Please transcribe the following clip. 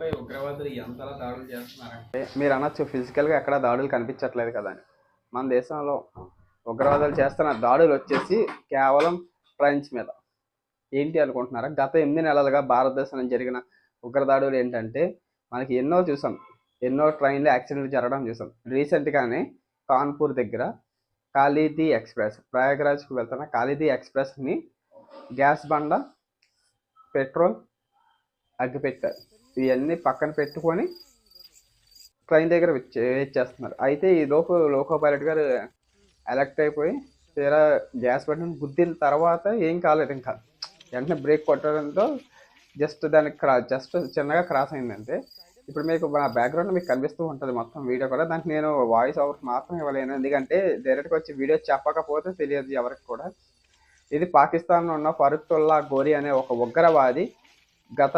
భారత్పై ఉగ్రవాదులు ఎంతలా దాడులు చేస్తున్నారంటే. మీరు అనొచ్చు ఫిజికల్గా ఎక్కడ దాడులు కనిపించట్లేదు కదా అని. మన దేశంలో ఉగ్రవాదులు చేస్తున్న దాడులు వచ్చేసి కేవలం ట్రైన్స్ మీద. ఏంటి అనుకుంటున్నారా? గత ఎనిమిది నెలలుగా భారతదేశంలో జరిగిన ఉగ్రదాడులు ఏంటంటే మనకి ఎన్నో చూసాం. ఎన్నో ట్రైన్లు యాక్సిడెంట్లు జరగడం చూసాం. రీసెంట్గానే కాన్పూర్ దగ్గర కాళీది ఎక్స్ప్రెస్ ప్రయాగరాజ్కి వెళ్తున్న కాళీది ఎక్స్ప్రెస్ని గ్యాస్ బండ పెట్రోల్ అగ్గిపెట్ట ఇవన్నీ పక్కన పెట్టుకొని ట్రైన్ దగ్గర వెయిట్ చేస్తున్నారు అయితే ఈ లోపు లోకో పైలట్ గారు ఎలక్ట్ అయిపోయి తీరా గ్యాస్ బటన్ గుద్దిన తర్వాత ఏం కాలేదు ఇంకా. వెంటనే బ్రేక్ కొట్టడంతో జస్ట్ దానికి క్రా జస్ట్ చిన్నగా క్రాస్ అయిందంటే ఇప్పుడు మీకు నా బ్యాక్గ్రౌండ్ మీకు కనిపిస్తూ ఉంటుంది మొత్తం వీడియో కూడా. దానికి నేను వాయిస్ ఓవర్ మాత్రం ఇవ్వలేను. ఎందుకంటే డైరెక్ట్గా వచ్చి వీడియో చెప్పకపోతే తెలియదు ఎవరికి కూడా. ఇది పాకిస్తాన్లో ఉన్న ఫరూక్తుల్లా గోరీ అనే ఒక ఉగ్రవాది గత